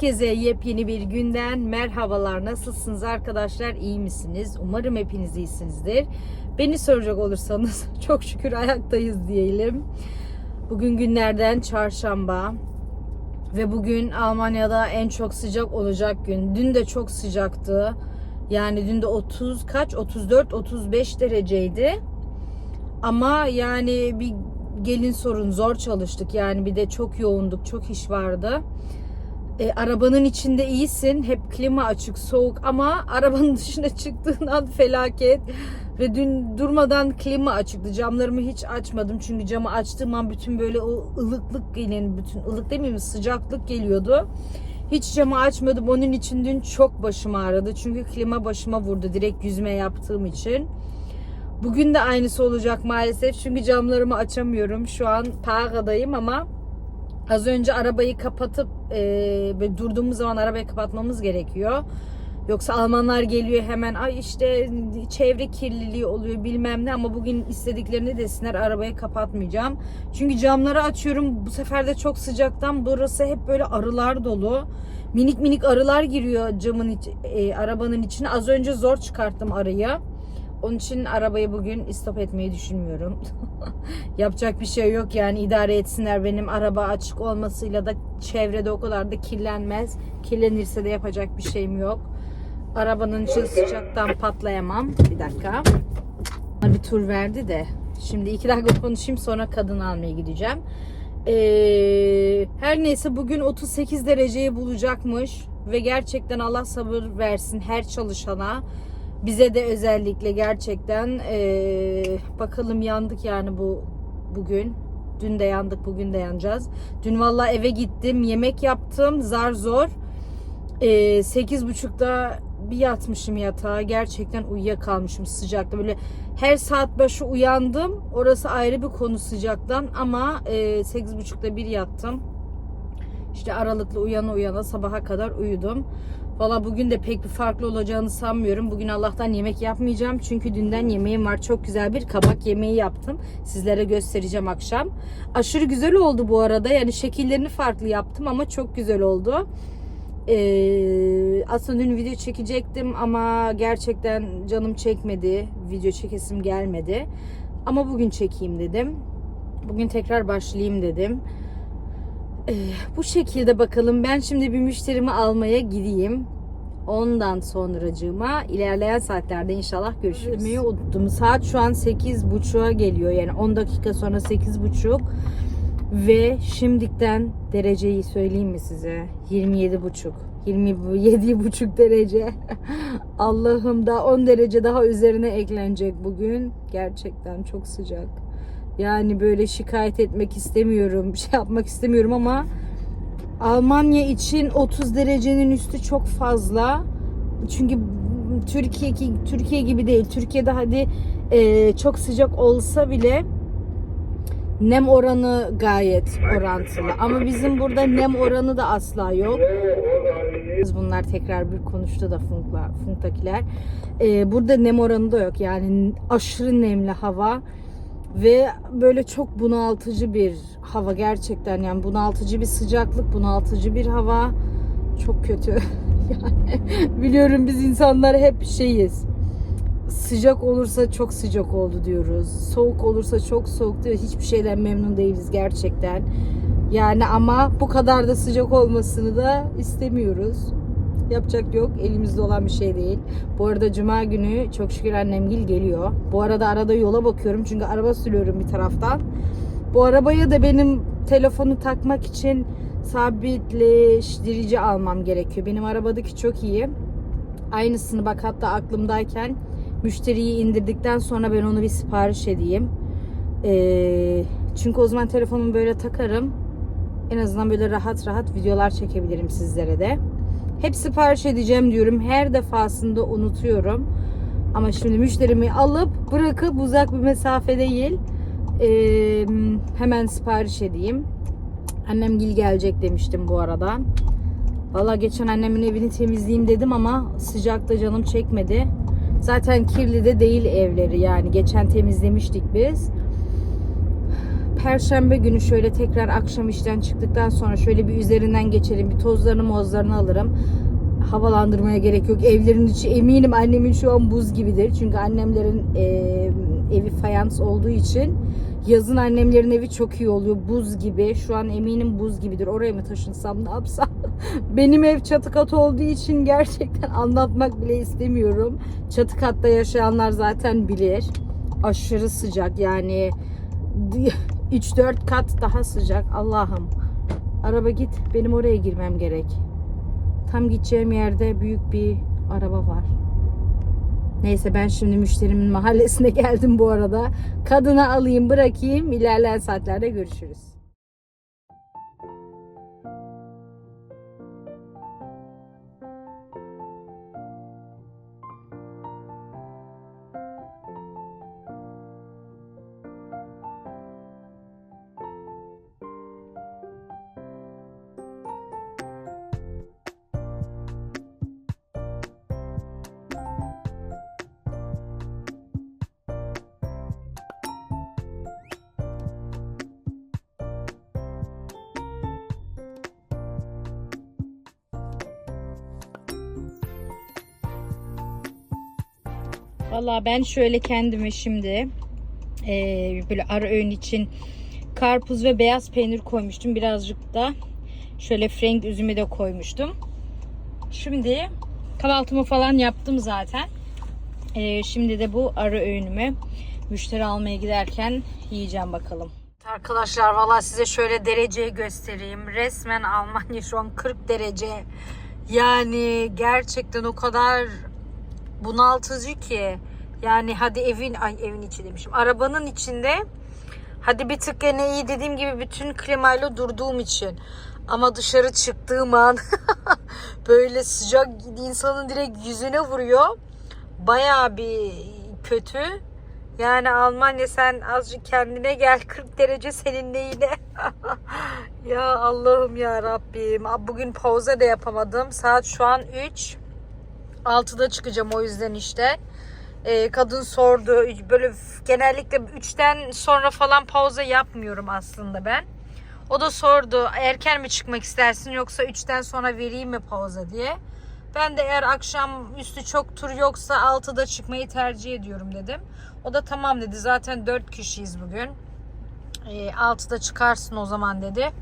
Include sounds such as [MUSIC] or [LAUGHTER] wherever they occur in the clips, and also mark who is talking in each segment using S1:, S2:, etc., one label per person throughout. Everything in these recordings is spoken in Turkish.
S1: Herkese yepyeni bir günden merhabalar. Nasılsınız arkadaşlar? İyi misiniz? Umarım hepiniz iyisinizdir. Beni soracak olursanız [LAUGHS] çok şükür ayaktayız diyelim. Bugün günlerden çarşamba ve bugün Almanya'da en çok sıcak olacak gün. Dün de çok sıcaktı. Yani dün de 30 kaç 34 35 dereceydi. Ama yani bir gelin sorun zor çalıştık. Yani bir de çok yoğunduk, çok iş vardı. E, arabanın içinde iyisin. Hep klima açık, soğuk ama [LAUGHS] arabanın dışına çıktığın an felaket. Ve dün durmadan klima açıktı. Camlarımı hiç açmadım. Çünkü camı açtığım an bütün böyle o ılıklık gelen, bütün ılık demeyeyim sıcaklık geliyordu. Hiç camı açmadım. Onun için dün çok başım ağrıdı. Çünkü klima başıma vurdu direkt yüzme yaptığım için. Bugün de aynısı olacak maalesef. Çünkü camlarımı açamıyorum. Şu an Praga'dayım ama az önce arabayı kapatıp e, durduğumuz zaman arabayı kapatmamız gerekiyor. Yoksa Almanlar geliyor hemen ay işte çevre kirliliği oluyor bilmem ne ama bugün istediklerini desinler arabayı kapatmayacağım. Çünkü camları açıyorum bu sefer de çok sıcaktan burası hep böyle arılar dolu. Minik minik arılar giriyor camın iç, e, arabanın içine. Az önce zor çıkarttım arıyı. Onun için arabayı bugün istop etmeyi düşünmüyorum. [LAUGHS] Yapacak bir şey yok yani idare etsinler. Benim araba açık olmasıyla da çevrede o kadar da kirlenmez. Kirlenirse de yapacak bir şeyim yok. Arabanın içi sıcaktan patlayamam. Bir dakika. Bana bir tur verdi de. Şimdi iki dakika konuşayım sonra kadın almaya gideceğim. Ee, her neyse bugün 38 dereceyi bulacakmış. Ve gerçekten Allah sabır versin her çalışana. Bize de özellikle gerçekten ee, bakalım yandık yani bu bugün. Dün de yandık bugün de yanacağız. Dün valla eve gittim yemek yaptım zar zor. Sekiz buçukta bir yatmışım yatağa. Gerçekten uyuyakalmışım sıcakta. Böyle her saat başı uyandım. Orası ayrı bir konu sıcaktan ama e, buçukta bir yattım. İşte aralıklı uyana uyana sabaha kadar uyudum. Valla bugün de pek bir farklı olacağını sanmıyorum. Bugün Allah'tan yemek yapmayacağım. Çünkü dünden yemeğim var. Çok güzel bir kabak yemeği yaptım. Sizlere göstereceğim akşam. Aşırı güzel oldu bu arada. Yani şekillerini farklı yaptım ama çok güzel oldu. Ee, aslında dün video çekecektim ama gerçekten canım çekmedi. Video çekesim gelmedi. Ama bugün çekeyim dedim. Bugün tekrar başlayayım dedim. Ee, bu şekilde bakalım. Ben şimdi bir müşterimi almaya gideyim. Ondan sonracığıma ilerleyen saatlerde inşallah görüşürüz. Demeyi unuttum. Saat şu an 8.30'a geliyor. Yani 10 dakika sonra 8.30. Ve şimdikten dereceyi söyleyeyim mi size? 27.5. 27.5 derece. [LAUGHS] Allah'ım da 10 derece daha üzerine eklenecek bugün. Gerçekten çok sıcak. Yani böyle şikayet etmek istemiyorum, şey yapmak istemiyorum ama Almanya için 30 derecenin üstü çok fazla. Çünkü Türkiye Türkiye gibi değil. Türkiye'de hadi e, çok sıcak olsa bile nem oranı gayet orantılı. Ama bizim burada nem oranı da asla yok. Bunlar tekrar bir konuştu da Funk'la, Funk'takiler. Ee, burada nem oranı da yok. Yani aşırı nemli hava ve böyle çok bunaltıcı bir hava gerçekten yani bunaltıcı bir sıcaklık, bunaltıcı bir hava. Çok kötü. [LAUGHS] yani biliyorum biz insanlar hep şeyiz sıcak olursa çok sıcak oldu diyoruz. Soğuk olursa çok soğuk diyor. Hiçbir şeyden memnun değiliz gerçekten. Yani ama bu kadar da sıcak olmasını da istemiyoruz. Yapacak yok. Elimizde olan bir şey değil. Bu arada cuma günü çok şükür annemgil geliyor. Bu arada arada yola bakıyorum. Çünkü araba sürüyorum bir taraftan. Bu arabaya da benim telefonu takmak için sabitleştirici almam gerekiyor. Benim arabadaki çok iyi. Aynısını bak hatta aklımdayken müşteriyi indirdikten sonra ben onu bir sipariş edeyim. Ee, çünkü o zaman telefonumu böyle takarım. En azından böyle rahat rahat videolar çekebilirim sizlere de. Hep sipariş edeceğim diyorum. Her defasında unutuyorum. Ama şimdi müşterimi alıp bırakıp uzak bir mesafe değil. Ee, hemen sipariş edeyim. Annem gil gelecek demiştim bu arada. Valla geçen annemin evini temizleyeyim dedim ama sıcakta canım çekmedi. Zaten kirli de değil evleri yani. Geçen temizlemiştik biz. Perşembe günü şöyle tekrar akşam işten çıktıktan sonra şöyle bir üzerinden geçelim. Bir tozlarını mozlarını alırım. Havalandırmaya gerek yok. Evlerin içi eminim annemin şu an buz gibidir. Çünkü annemlerin e, evi fayans olduğu için yazın annemlerin evi çok iyi oluyor. Buz gibi. Şu an eminim buz gibidir. Oraya mı taşınsam ne yapsam? [LAUGHS] Benim ev çatı kat olduğu için gerçekten anlatmak bile istemiyorum. Çatı katta yaşayanlar zaten bilir. Aşırı sıcak yani 3-4 kat daha sıcak. Allah'ım. Araba git. Benim oraya girmem gerek. Tam gideceğim yerde büyük bir araba var. Neyse ben şimdi müşterimin mahallesine [LAUGHS] geldim bu arada. Kadına alayım bırakayım. İlerleyen saatlerde görüşürüz. Valla ben şöyle kendime şimdi eee, böyle ara öğün için karpuz ve beyaz peynir koymuştum. Birazcık da şöyle frenk üzümü de koymuştum. Şimdi kahvaltımı falan yaptım zaten. Eee, şimdi de bu ara öğünümü müşteri almaya giderken yiyeceğim bakalım. Arkadaşlar valla size şöyle dereceyi göstereyim. Resmen Almanya şu an 40 derece. Yani gerçekten o kadar bunaltıcı ki. Yani hadi evin ay evin içi demişim. Arabanın içinde hadi bir tık gene iyi dediğim gibi bütün klimayla durduğum için. Ama dışarı çıktığım an [LAUGHS] böyle sıcak insanın direkt yüzüne vuruyor. Bayağı bir kötü. Yani Almanya sen azıcık kendine gel 40 derece senin neyine. [LAUGHS] ya Allah'ım ya Rabbim. Bugün pauza da yapamadım. Saat şu an 3. 6'da çıkacağım o yüzden işte. Ee, kadın sordu. Böyle genellikle 3'ten sonra falan pauza yapmıyorum aslında ben. O da sordu erken mi çıkmak istersin yoksa 3'ten sonra vereyim mi pauza diye. Ben de eğer akşam üstü çok tur yoksa 6'da çıkmayı tercih ediyorum dedim. O da tamam dedi. Zaten 4 kişiyiz bugün. E, 6'da çıkarsın o zaman dedi.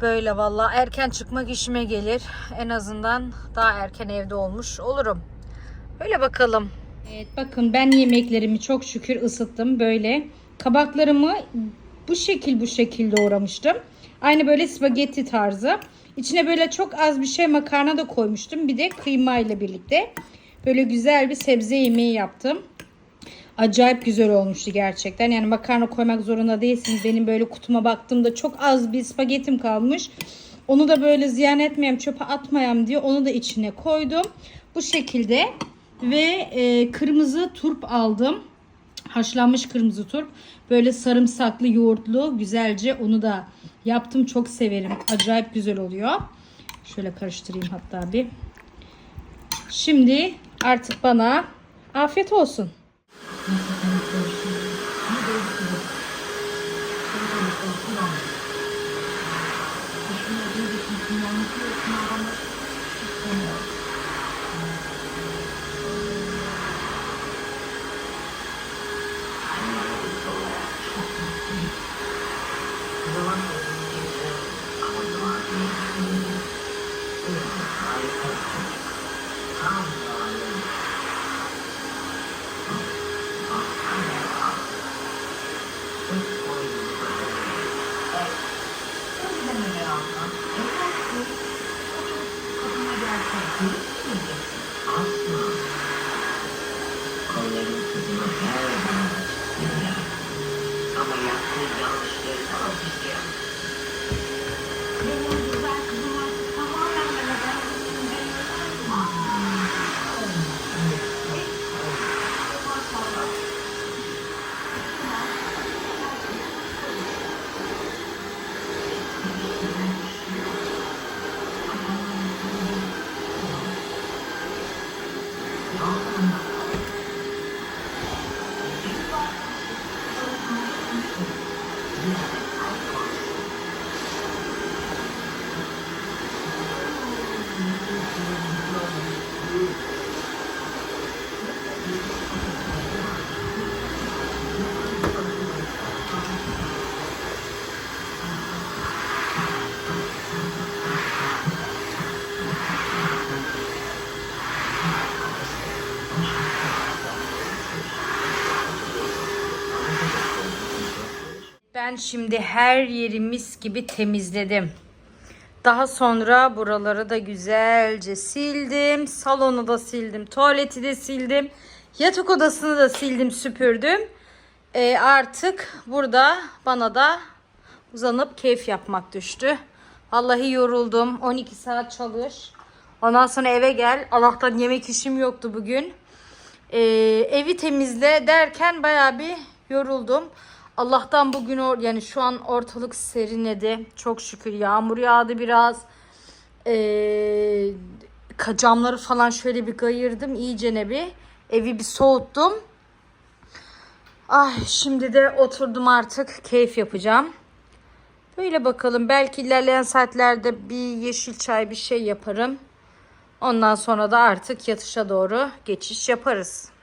S1: Böyle valla erken çıkmak işime gelir. En azından daha erken evde olmuş olurum. Böyle bakalım. Evet bakın ben yemeklerimi çok şükür ısıttım. Böyle kabaklarımı bu şekil bu şekilde doğramıştım. Aynı böyle spagetti tarzı. İçine böyle çok az bir şey makarna da koymuştum. Bir de kıyma ile birlikte. Böyle güzel bir sebze yemeği yaptım. Acayip güzel olmuştu gerçekten. Yani makarna koymak zorunda değilsiniz. Benim böyle kutuma baktığımda çok az bir spagettim kalmış. Onu da böyle ziyan etmeyeyim, çöpe atmayayım diye onu da içine koydum. Bu şekilde ve e, kırmızı turp aldım. Haşlanmış kırmızı turp. Böyle sarımsaklı, yoğurtlu güzelce onu da yaptım. Çok severim. Acayip güzel oluyor. Şöyle karıştırayım hatta bir. Şimdi artık bana afiyet olsun.
S2: Ben
S1: şimdi her yeri mis gibi temizledim. Daha sonra buraları da güzelce sildim. Salonu da sildim. Tuvaleti de sildim. Yatak odasını da sildim, süpürdüm. Ee, artık burada bana da uzanıp keyif yapmak düştü. Vallahi yoruldum. 12 saat çalış. Ondan sonra eve gel. Allah'tan yemek işim yoktu bugün. Ee, evi temizle derken bayağı bir yoruldum. Allah'tan bugün or yani şu an ortalık serinledi. Çok şükür yağmur yağdı biraz. Ee, camları falan şöyle bir kayırdım iyicene bir. Evi bir soğuttum. Ay şimdi de oturdum artık keyif yapacağım. Böyle bakalım belki ilerleyen saatlerde bir yeşil çay bir şey yaparım. Ondan sonra da artık yatışa doğru geçiş yaparız.